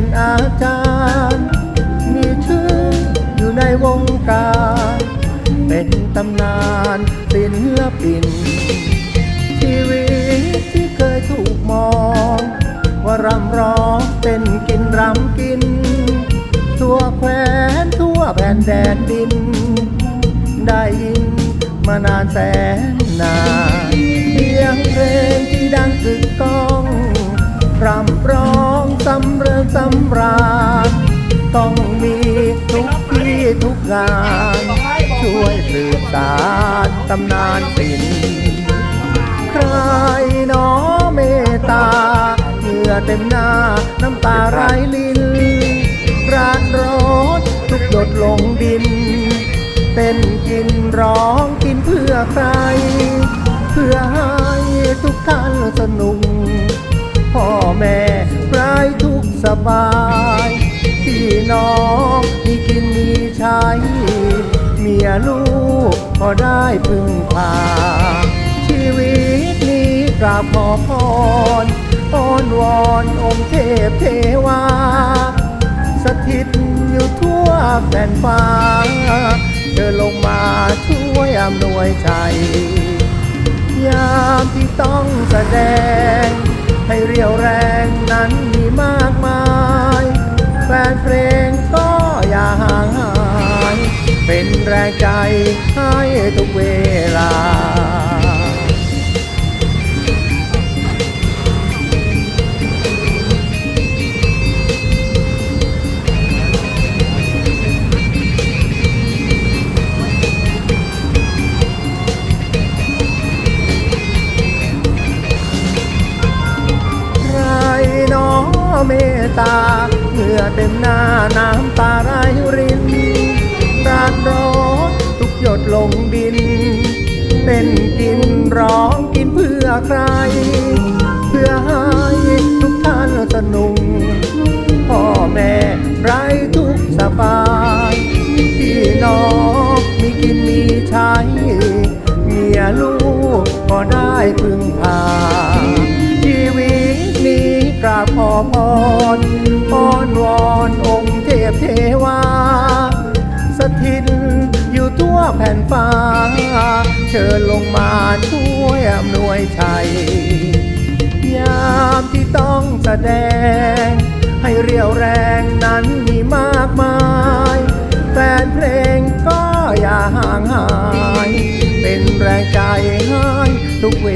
เป็นอาจารย์ มีชื่ออยู่ในวงการ เป็นตำนานศิลปิน ชีวิตที่เคยถูกมอง ว่ารำร้องเป็นกินรำกิน ทั่วแคว้นทั่วแผ่นแดนดิน ได้ยินมานานแสนนานเสียงเพลงที่ดัง ต้องมีทุกที่ทุกงาน ช่วยสืบสานตำนานศิลป์ใครหนอเมตตาเหงื่อเต็มหน้าน้ำตาไหลลินราดรถทุกหยดลงดิน เต้นกินร้องกินเพื่อใคร เพื่อให้ทุกท่านสนุกพ่อแม่ไร้ทุกสบาย น้องมีกินมีใช้ เมียลูกก็ได้พึ่งพา ชีวิตนี้กราบขอพรอ้อนวอนองค์เทพเทวา สถิตอยู่ทั่วแผ่นฟ้าเดินลงมาช่วยอำนวยใจ ยามที่ต้องแสดง ให้เรียวแรงนั้น ทุกเวลา ใครหนอเมตตาเหงื่อเต็มหน้าน้ำตาไหล ใคร เพื่อให้ทุกท่านสนุกพ่อแม่ไร้ทุกสบายพี่น้องมีกินมีใช้เมียลูกก็ได้พึ่งพา ชีวิตนี้กราบขอพรอ้อนวอนองค์เทพเทวาสถิต ทั่วแผ่นฟ้า เชิญลงมาช่วยอำนวยชัย ยามที่ต้องแสดง ให้เรียวแรงนั้นมีมากมาย แฟนเพลงก็อย่าห่างหาย เป็นแรงใจให้ทุกเว